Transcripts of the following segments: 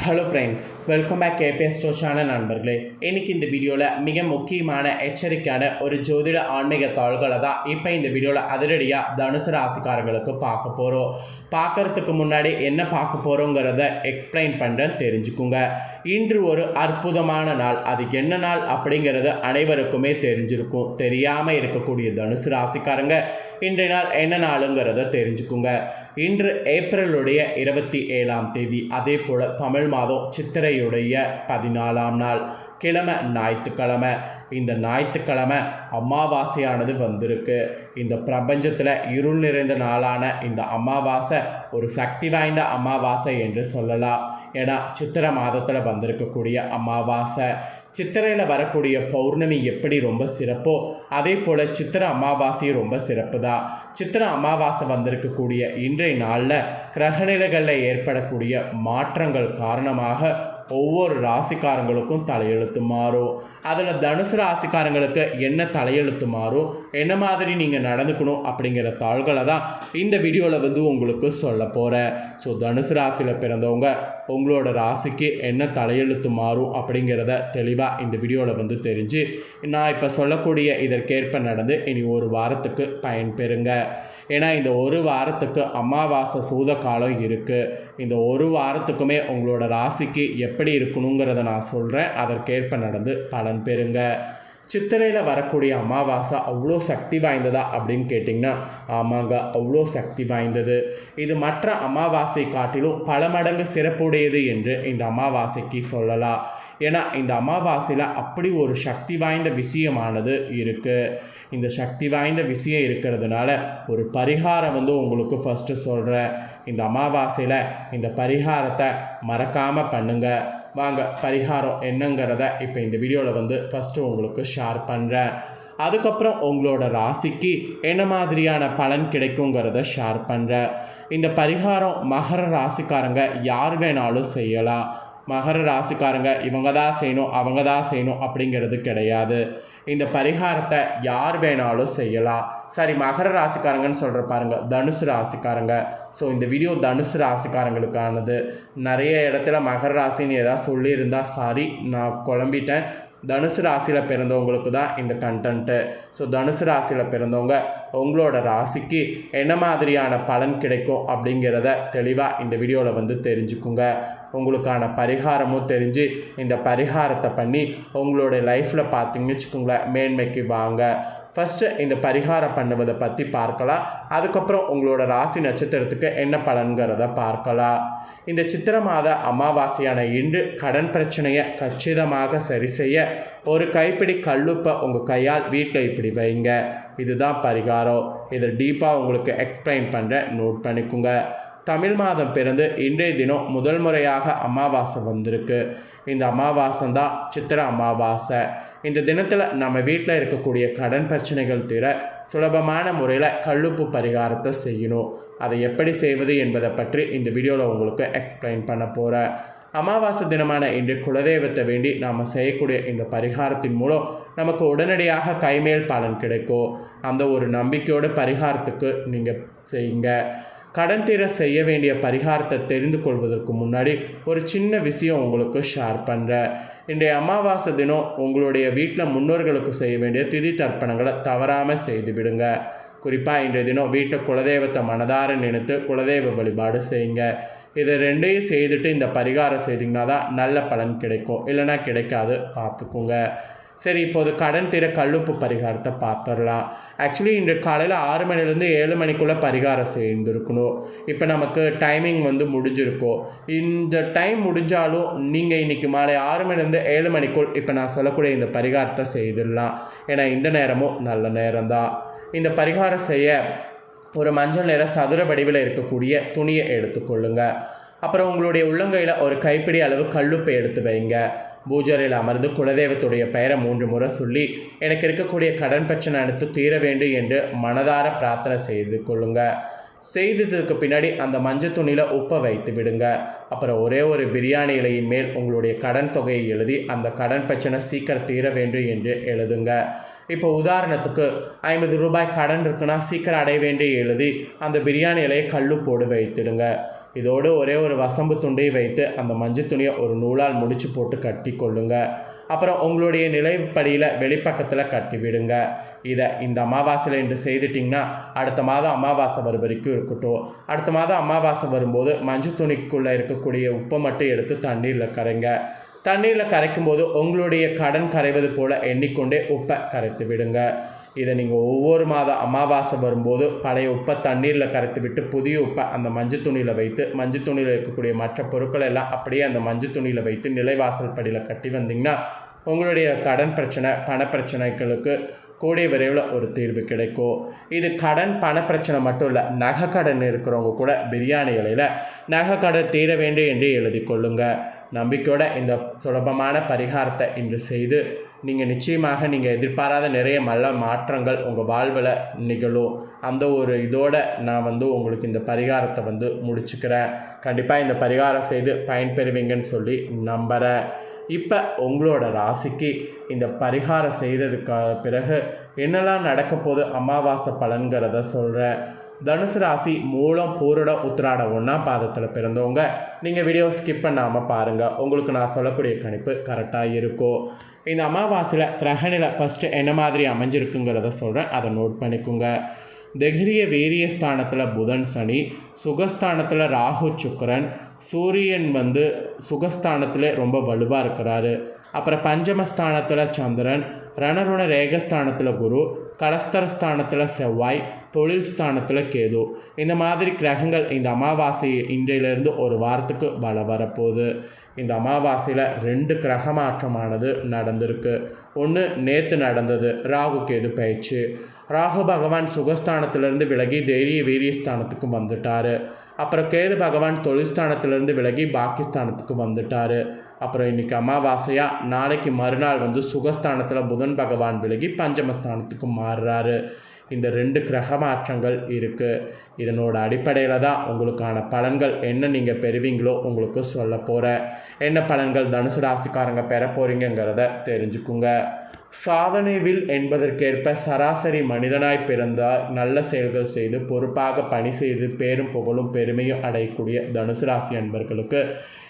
Hello friends welcome back KPS ஸ்டோஷான நண்பர்களே. இன்னைக்கு இந்த வீடியோவில் மிக முக்கியமான எச்சரிக்கையான ஒரு ஜோதிட ஆன்மீக தாள்களை தான் இப்போ இந்த வீடியோவில் அதிரடியாக தனுசு ராசிக்காரங்களுக்கு பார்க்க போகிறோம் பார்க்கறதுக்கு முன்னாடி என்ன பார்க்க போகிறோங்கிறத எக்ஸ்பிளைன் பண்ணுறேன் தெரிஞ்சுக்குங்க. இன்று ஒரு அற்புதமான நாள். அது என்ன நாள் அப்படிங்கிறது அனைவருக்குமே தெரிஞ்சிருக்கும். தெரியாமல் இருக்கக்கூடிய தனுசு ராசிக்காரங்க இன்றைய நாள் என்ன நாளுங்கிறத தெரிஞ்சுக்குங்க. இன்று ஏப்ரலுடைய இருபத்தி ஏழாம் தேதி அதே போல் தமிழ் மாதம் சித்திரையுடைய பதினாலாம் நாள் கிழமை ஞாயிற்றுக்கிழமை. இந்த ஞாயிற்றுக்கிழமை அமாவாசையானது வந்திருக்கு. இந்த பிரபஞ்சத்தில் இருள் நிறைந்த நாளான இந்த அமாவாசை ஒரு சக்தி வாய்ந்த அமாவாசை என்று சொல்லலாம். ஏன்னா சித்திரை மாதத்தில் வந்திருக்கக்கூடிய அமாவாசை. சித்திரையில் வரக்கூடிய பௌர்ணமி எப்படி ரொம்ப சிறப்போ அதே போல் சித்திரை அமாவாசை ரொம்ப சிறப்பு தான் சித்திரை அமாவாசை வந்திருக்கக்கூடிய இன்றைய நாளில் கிரகநிலைகளில் ஏற்படக்கூடிய மாற்றங்கள் காரணமாக ஒவ்வொரு ராசிக்காரங்களுக்கும் தலையெழுத்து மாறும். அதில் தனுசு ராசிக்காரங்களுக்கு என்ன தலையெழுத்து மாறும்? என்ன மாதிரி நீங்கள் நடந்துக்கணும் அப்படிங்கிற தாள்களை தான் இந்த வீடியோவில் வந்து உங்களுக்கு சொல்ல போகிறேன் ஸோ தனுசு ராசியில் பிறந்தவங்க உங்களோட ராசிக்கு என்ன தலையெழுத்து மாறும் அப்படிங்கிறத தெளிவாக இந்த வீடியோவில் வந்து தெரிஞ்சு நான் இப்போ சொல்லக்கூடிய இதற்கு இதற்கேற்ப நடந்து இனி ஒரு வாரத்துக்கு பயன்பெறுங்க. ஏன்னா இந்த ஒரு வாரத்துக்கு அமாவாசை சூத காலம் இருக்குது இந்த ஒரு வாரத்துக்குமே உங்களோட ராசிக்கு எப்படி இருக்கணுங்கிறத நான் சொல்கிறேன் அதற்கேற்ப நடந்து பலன் பெறுங்க. சித்திரையில் வரக்கூடிய அமாவாசை அவ்வளோ சக்தி வாய்ந்ததா அப்படின்னு கேட்டிங்கன்னா ஆமாங்க அவ்வளோ சக்தி வாய்ந்தது. இது மற்ற அமாவாசை காட்டிலும் பல மடங்கு சிறப்புடையது என்று இந்த அமாவாசைக்கு சொல்லலாம். ஏன்னா இந்த அமாவாசையில் அப்படி ஒரு சக்தி வாய்ந்த விஷயமானது இருக்குது இந்த சக்தி வாய்ந்த விஷயம் இருக்கிறதுனால ஒரு பரிகாரம் வந்து உங்களுக்கு ஃபஸ்ட்டு சொல்கிறேன் இந்த அமாவாசையில் இந்த பரிகாரத்தை மறக்காமல் பண்ணுங்கள் வாங்க பரிகாரம் என்னங்கிறத இப்போ இந்த வீடியோவில் வந்து ஃபஸ்ட்டு உங்களுக்கு ஷேர் பண்ணுறேன் அதுக்கப்புறம் உங்களோட ராசிக்கு என்ன மாதிரியான பலன் கிடைக்குங்கிறத ஷேர் பண்ணுறேன் இந்த பரிகாரம் மகர ராசிக்காரங்க யார் வேணாலும் செய்யலாம். மகர ராசிக்காரங்க இவங்க தான் செய்யணும் அவங்க தான் செய்யணும் அப்படிங்கிறது கிடையாது. இந்த பரிகாரத்தை யார் வேணாலும் செய்யலாம். சரி மகர ராசிக்காரங்கன்னு சொல்கிற பாருங்க தனுசு ராசிக்காரங்க. ஸோ இந்த வீடியோ தனுசு ராசிக்காரங்களுக்கானது. நிறைய இடத்துல மகர ராசின்னு ஏதாவது சொல்லியிருந்தால் சாரி நான் குழம்பிட்டேன். தனுசு ராசியில் பிறந்தவங்களுக்கு தான் இந்த கண்டென்ட்டு ஸோ தனுசு ராசியில் பிறந்தவங்க உங்களோட ராசிக்கு என்ன மாதிரியான பலன் கிடைக்கும் அப்படிங்கிறத தெளிவாக இந்த வீடியோவில் வந்து தெரிஞ்சுக்குங்க. உங்களுக்கான பரிகாரமும் தெரிஞ்சு இந்த பரிகாரத்தை பண்ணி உங்களுடைய லைஃப்பில் பார்த்தீங்கன்னு வச்சுக்கோங்களேன் மேன்மைக்கு வாங்க. ஃபஸ்ட்டு இந்த பரிகாரம் பண்ணுவதை பற்றி பார்க்கலாம். அதுக்கப்புறம் உங்களோட ராசி நட்சத்திரத்துக்கு என்ன பலன்கிறத பார்க்கலாம். இந்த சித்திர மாத அமாவாசையான இன்று கடன் பிரச்சனையை கச்சிதமாக சரி செய்ய ஒரு கைப்பிடி கல்லுப்பை உங்கள் கையால் வீட்டில் இப்படி வைங்க. இதுதான் பரிகாரம். இதை டீப்பாக உங்களுக்கு எக்ஸ்பிளைன் பண்ணுறேன் நோட் பண்ணிக்கோங்க. தமிழ் மாதம் பிறந்து இன்றைய தினம் முதல் முறையாக அமாவாசை வந்திருக்கு. இந்த அமாவாசை தான் சித்திர அமாவாசை. இந்த தினத்தில் நம்ம வீட்டில் இருக்கக்கூடிய கடன் பிரச்சனைகள் தீர சுலபமான முறையில் கல்லுப்பு பரிகாரத்தை செய்யணும். அதை எப்படி செய்வது என்பதை பற்றி இந்த வீடியோவில் உங்களுக்கு எக்ஸ்பிளைன் பண்ண போகிறேன் அமாவாசை தினமான இன்று குலதெய்வத்தை வேண்டி நாம் செய்யக்கூடிய இந்த பரிகாரத்தின் மூலம் நமக்கு உடனடியாக கைமேல் பலன் கிடைக்கும். அந்த ஒரு நம்பிக்கையோட பரிகாரத்துக்கு நீங்கள் செய்யுங்க. கடன் தீர செய்ய வேண்டிய பரிகாரத்தை தெரிந்து கொள்வதற்கு முன்னாடி ஒரு சின்ன விஷயம் உங்களுக்கு ஷேர் பண்ணுறேன் இன்றைய அமாவாசை தினம் உங்களுடைய வீட்டில் முன்னோர்களுக்கு செய்ய வேண்டிய திதி தர்ப்பணங்களை தவறாமல் செய்து விடுங்க. குறிப்பாக இன்றைய தினம் வீட்டு குலதெய்வத்தை மனதார நினைத்து குலதெய்வ வழிபாடு செய்யுங்க. இதை ரெண்டையும் செய்துட்டு இந்த பரிகாரம் செய்திங்கன்னா தான் நல்ல பலன் கிடைக்கும். இல்லைனா கிடைக்காது பார்த்துக்குங்க. சரி இப்போது கடன் தீர கல்லுப்பு பரிகாரத்தை பார்த்துடலாம். ஆக்சுவலி இன்று காலையில் ஆறு மணிலேருந்து ஏழு மணிக்குள்ளே பரிகாரம் செய்திருக்கணும். இப்போ நமக்கு டைமிங் வந்து முடிஞ்சிருக்கும் இந்த டைம் முடிஞ்சாலும் நீங்கள் இன்றைக்கி மாலை ஆறு மணிலேருந்து ஏழு மணிக்குள் இப்போ நான் சொல்லக்கூடிய இந்த பரிகாரத்தை செய்திடலாம். ஏன்னா இந்த நேரமும் நல்ல நேரம்தான். இந்த பரிகாரம் செய்ய ஒரு மஞ்சள் நிற சதுர வடிவில் இருக்கக்கூடிய துணியை எடுத்துக்கொள்ளுங்க அப்புறம் உங்களுடைய உள்ளங்கையில் ஒரு கைப்பிடி அளவு கல்லுப்பை எடுத்து வைங்க. பூஜரையில் அமர்ந்து குலதெய்வத்துடைய பெயரை மூன்று முறை சொல்லி எனக்கு இருக்கக்கூடிய கடன் பிரச்சனை அடுத்து தீர வேண்டும் என்று மனதார பிரார்த்தனை செய்து கொள்ளுங்க. செய்ததுக்கு பின்னாடி அந்த மஞ்சள் துணியில் உப்பை வைத்து விடுங்க. அப்புறம் ஒரே ஒரு பிரியாணி இலையின் மேல் உங்களுடைய கடன் தொகையை எழுதி அந்த கடன் பிரச்சனை சீக்கிரம் தீர வேண்டும் என்று எழுதுங்க. இப்போ உதாரணத்துக்கு ஐம்பது ரூபாய் கடன் இருக்குன்னா சீக்கிரம் அடைய வேண்டிய எழுதி அந்த பிரியாணி இலையை கல்லு போடு வைத்திடுங்க. இதோடு ஒரே ஒரு வசம்பு துண்டை வைத்து அந்த மஞ்சள் துணியை ஒரு நூலால் முடிச்சு போட்டு கட்டி கொள்ளுங்க அப்புறம் உங்களுடைய நிலைப்படியில் வெளிப்பக்கத்தில் கட்டி விடுங்க இதை இந்த அமாவாசையில் இன்று செய்துட்டிங்கன்னா அடுத்த மாதம் அமாவாசை வரும் வரைக்கும் இருக்கட்டும். அடுத்த மாதம் அமாவாசை வரும்போது மஞ்சள் துணிக்குள்ளே இருக்கக்கூடிய உப்பை மட்டும் எடுத்து தண்ணீரில் கரைங்க. தண்ணீரில் கரைக்கும் போது உங்களுடைய கடன் கரைவது போல் எண்ணிக்கொண்டே உப்பை கரைத்து விடுங்க. இதை நீங்கள் ஒவ்வொரு மாத அமாவாசை வரும்போது பழைய உப்பை தண்ணீரில் கரைத்து விட்டு புதிய உப்பை அந்த மஞ்சள் துணியில் வைத்து மஞ்சள் துணியில் இருக்கக்கூடிய மற்ற பொருட்கள் எல்லாம் அப்படியே அந்த மஞ்சள் துணியில் வைத்து நிலைவாசல் படியில் கட்டி வந்தீங்கன்னா உங்களுடைய கடன் பிரச்சனை பண பிரச்சனைகளுக்கு கூடிய விரைவில் ஒரு தீர்வு கிடைக்கும். இது கடன் பண பிரச்சனை மட்டும் இல்லை நகை கடன் இருக்கிறவங்க கூட பிரியாணி இலையில் நகை கடன் தீர வேண்டும் என்று எழுதி கொள்ளுங்கள் நம்பிக்கையோட இந்த சுலபமான பரிகாரத்தை இன்று செய்து நீங்கள் நிச்சயமாக நீங்கள் எதிர்பாராத நிறைய நல்ல மாற்றங்கள் உங்கள் வாழ்வில் நிகழும். அந்த ஒரு இதோட நான் வந்து உங்களுக்கு இந்த பரிகாரத்தை வந்து முடிச்சுக்கிறேன். கண்டிப்பாக இந்த பரிகாரம் செய்து பயன்பெறுவீங்கன்னு சொல்லி நம்புகிறேன் இப்போ உங்களோட ராசிக்கு இந்த பரிகாரம் செய்ததுக்கு பிறகு என்னெல்லாம் நடக்க போகுது? அமாவாசை பலன்கிறத சொல்கிறேன் தனுசு ராசி மூலம் பூரடம் உத்திராட ஒன்றாம் பாதத்தில் பிறந்தவங்க நீங்கள் வீடியோ ஸ்கிப் பண்ணாமல் பாருங்கள் உங்களுக்கு நான் சொல்லக்கூடிய கணிப்பு கரெக்டாக இருக்கும் இந்த அமாவாசையில் கிரகநிலை ஃபஸ்ட்டு என்ன மாதிரி அமைஞ்சிருக்குங்கிறத சொல்கிறேன் அதை நோட் பண்ணிக்கோங்க. தெகிரிய வீரிய ஸ்தானத்தில் புதன் சனி சுகஸ்தானத்தில் ராகு சுக்கரன். சூரியன் வந்து சுகஸ்தானத்தில் ரொம்ப வலுவாக இருக்கிறாரு. அப்புறம் பஞ்சமஸ்தானத்தில் சந்திரன் ரணருண ரேகஸ்தானத்தில் குரு கலஸ்தரஸ்தானத்தில் செவ்வாய் தொழில் ஸ்தானத்தில் கேது. இந்த மாதிரி கிரகங்கள் இந்த அமாவாசை இன்றையிலிருந்து ஒரு வாரத்துக்கு பல வரப்போகுது. இந்த அமாவாசையில் ரெண்டு கிரக மாற்றமானது நடந்திருக்கு. ஒன்று நேற்று நடந்தது ராகு கேது பயிற்சி. ராகு பகவான் சுகஸ்தானத்திலிருந்து விலகி தைரிய வீரியஸ்தானத்துக்கு வந்துட்டார். அப்புறம் கேது பகவான் தொழில்ஸ்தானத்திலிருந்து விலகி பாக்கிஸ்தானத்துக்கு வந்துட்டார். அப்புறம் இன்றைக்கி அமாவாசையாக நாளைக்கு மறுநாள் வந்து சுகஸ்தானத்தில் புதன் பகவான் விலகி பஞ்சமஸ்தானத்துக்கு மாறுறாரு. இந்த ரெண்டு கிரக மாற்றங்கள் இருக்குது இதனோட அடிப்படையில் தான் உங்களுக்கான பலன்கள் என்ன நீங்கள் பெறுவீங்களோ உங்களுக்கு சொல்ல போகிறேன் என்ன பலன்கள் தனுசு ராசிக்காரங்க பெற போகிறீங்கிறத தெரிஞ்சுக்குங்க. சாதனை வில் என்பதற்கேற்ப சராசரி மனிதனாய் பிறந்தால் நல்ல செயல்கள் செய்து பொறுப்பாக பணி செய்து பேரும் புகழும் பெருமையும் அடையக்கூடிய தனுசு ராசி அன்பர்களுக்கு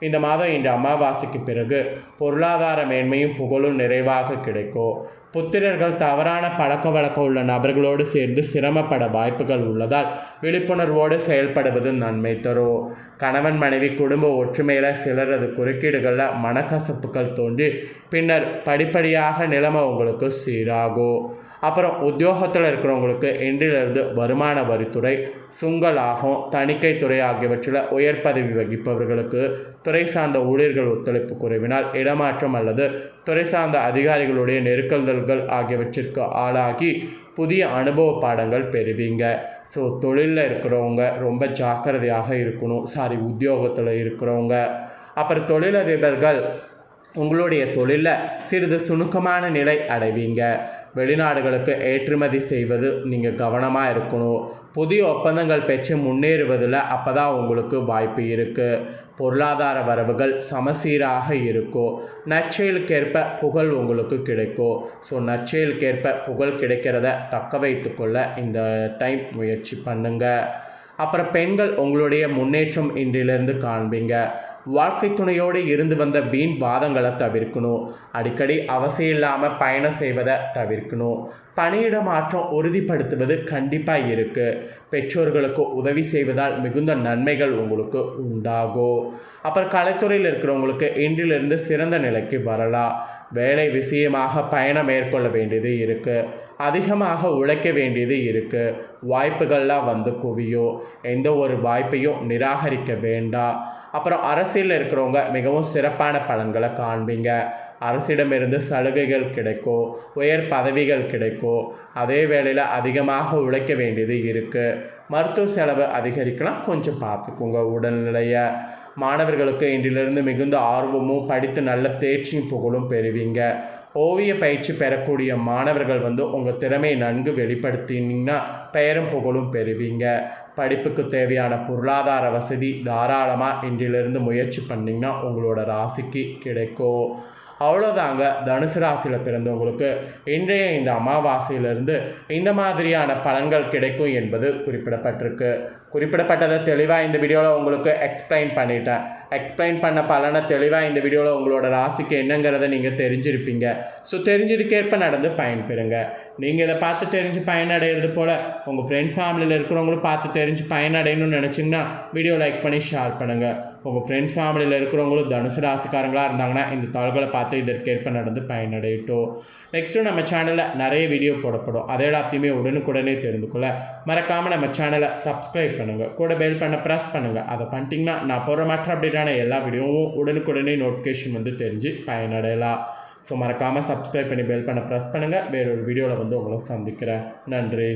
இந்த மாதம் இன்று அமாவாசைக்கு பிறகு பொருளாதார மேன்மையும் புகழும் நிறைவாக கிடைக்கும். புத்திரர்கள் தவறான பழக்க வழக்கம் உள்ள நபர்களோடு சேர்ந்து சிரமப்பட வாய்ப்புகள் உள்ளதால் விழிப்புணர்வோடு செயல்படுவது நன்மை தரும் கணவன் மனைவி குடும்ப ஒற்றுமையில் சிலரது குறுக்கீடுகளில் மனக்கசப்புகள் தோன்றி பின்னர் படிப்படியாக நிலைமை உங்களுக்கு சீராகும் அப்புறம் உத்தியோகத்தில் இருக்கிறவங்களுக்கு இன்றிலிருந்து வருமான வரித்துறை சுங்கலாகம் தணிக்கைத்துறை ஆகியவற்றில் உயர் பதவி வகிப்பவர்களுக்கு துறை சார்ந்த ஊழியர்கள் ஒத்துழைப்பு குறைவினால் இடமாற்றம் அல்லது துறை சார்ந்த அதிகாரிகளுடைய நெருக்கல்கள் ஆகியவற்றிற்கு ஆளாகி புதிய அனுபவ பாடங்கள் பெறுவீங்க. ஸோ தொழிலில் இருக்கிறவங்க ரொம்ப ஜாக்கிரதையாக இருக்கணும். சாரி உத்தியோகத்தில் இருக்கிறவங்க. அப்புறம் தொழிலதிபர்கள் உங்களுடைய தொழிலில் சிறிது சுணுக்கமான நிலை அடைவீங்க. வெளிநாடுகளுக்கு ஏற்றுமதி செய்வது நீங்கள் கவனமாக இருக்கணும். புதிய ஒப்பந்தங்கள் பெற்று முன்னேறுவதில் அப்போ தான் உங்களுக்கு வாய்ப்பு இருக்குது பொருளாதார வரவுகள் சமசீராக இருக்கும். நற்செயலுக்கேற்ப புகழ் உங்களுக்கு கிடைக்கும். ஸோ நற்செயலுக்கேற்ப புகழ் கிடைக்கிறத தக்க வைத்துக்கொள்ள இந்த டைம் முயற்சி பண்ணுங்கள் அப்புறம் பெண்கள் உங்களுடைய முன்னேற்றம் இன்றிலிருந்து காண்பீங்க. வாழ்க்கை துணையோடு இருந்து வந்த வீண் வாதங்களை தவிர்க்கணும். அடிக்கடி அவசியம் இல்லாமல் பயணம் செய்வதை தவிர்க்கணும். பணியிட மாற்றம் உறுதிப்படுத்துவது கண்டிப்பாக இருக்குது பெற்றோர்களுக்கு உதவி செய்வதால் மிகுந்த நன்மைகள் உங்களுக்கு உண்டாகும். அப்புறம் கலைத்துறையில் இருக்கிறவங்களுக்கு இன்றிலிருந்து சிறந்த நிலைக்கு வரலாம். வேலை விஷயமாக பயணம் மேற்கொள்ள வேண்டியது இருக்குது அதிகமாக உழைக்க வேண்டியது இருக்குது வாய்ப்புகள்லாம் வந்து குவியும். எந்த ஒரு வாய்ப்பையும் நிராகரிக்க வேண்டாம். அப்புறம் அரசியலில் இருக்கிறவங்க மிகவும் சிறப்பான பலன்களை காண்பீங்க. அரசிடமிருந்து சலுகைகள் கிடைக்கும் உயர் பதவிகள் கிடைக்கும் அதே வேளையில் அதிகமாக உழைக்க வேண்டியது இருக்குது மருத்துவ செலவு அதிகரிக்கலாம். கொஞ்சம் பார்த்துக்கோங்க உடல்நிலையை. மாணவர்களுக்கு இன்றிலிருந்து மிகுந்த ஆர்வமும் படித்து நல்ல தேர்ச்சியும் புகழும் பெறுவீங்க. ஓவிய பயிற்சி பெறக்கூடிய மாணவர்கள் வந்து உங்கள் திறமையை நன்கு வெளிப்படுத்தினீங்கன்னா பெயரும் புகழும் பெறுவீங்க. படிப்புக்கு தேவையான பொருளாதார வசதி தாராளமாக இன்றிலிருந்து முயற்சி பண்ணிங்கன்னா உங்களோட ராசிக்கு கிடைக்கும். அவ்வளோதாங்க தனுசு ராசியில் பிறந்தவங்களுக்கு இன்றைய இந்த அமாவாசையிலிருந்து இந்த மாதிரியான பலன்கள் கிடைக்கும் என்பது குறிப்பிடப்பட்டிருக்கு. குறிப்பிடப்பட்டதை தெளிவாக இந்த வீடியோவில் உங்களுக்கு எக்ஸ்பிளைன் பண்ணிட்டேன். எக்ஸ்பிளைன் பண்ண பலனை தெளிவாக இந்த வீடியோவில் உங்களோட ராசிக்கு என்னங்கிறத நீங்கள் தெரிஞ்சிருப்பீங்க. ஸோ தெரிஞ்சதுக்கேற்ப நடந்து பயன்பெறுங்க. நீங்கள் இதை பார்த்து தெரிஞ்சு பயனடைகிறது போல் உங்கள் ஃப்ரெண்ட்ஸ் ஃபேமிலியில் இருக்கிறவங்களும் பார்த்து தெரிஞ்சு பயனடையணும்னு நினச்சிங்கன்னா வீடியோ லைக் பண்ணி ஷேர் பண்ணுங்கள் உங்கள் ஃப்ரெண்ட்ஸ் ஃபேமிலியில் இருக்கிறவங்களும் தனுசு ராசிக்காரங்களாக இருந்தாங்கன்னா இந்த தாள்களை பார்த்து இதற்கேற்ப நடந்து பயனடையட்டும். நெக்ஸ்ட்டு நம்ம சேனலில் நிறைய வீடியோ போடப்படும். அதை எல்லாத்தையுமே உடனுக்குடனே தெரிந்து கொள்ள. மறக்காமல் நம்ம சேனலை சப்ஸ்கிரைப் பண்ணுங்கள் கூட பெல் பண்ண ப்ரெஸ் பண்ணுங்கள் அதை பண்ணிட்டீங்கன்னா நான் போகிற மற்ற அப்டேட்டான எல்லா வீடியோவும் உடனுக்குடனே நோட்டிஃபிகேஷன் வந்து தெரிஞ்சு பயனடையலாம். ஸோ மறக்காமல் சப்ஸ்கிரைப் பண்ணி பெல் பண்ண ப்ரெஸ் பண்ணுங்கள் வேறொரு வீடியோவில் வந்து உங்களை சந்திக்கிறேன். நன்றி.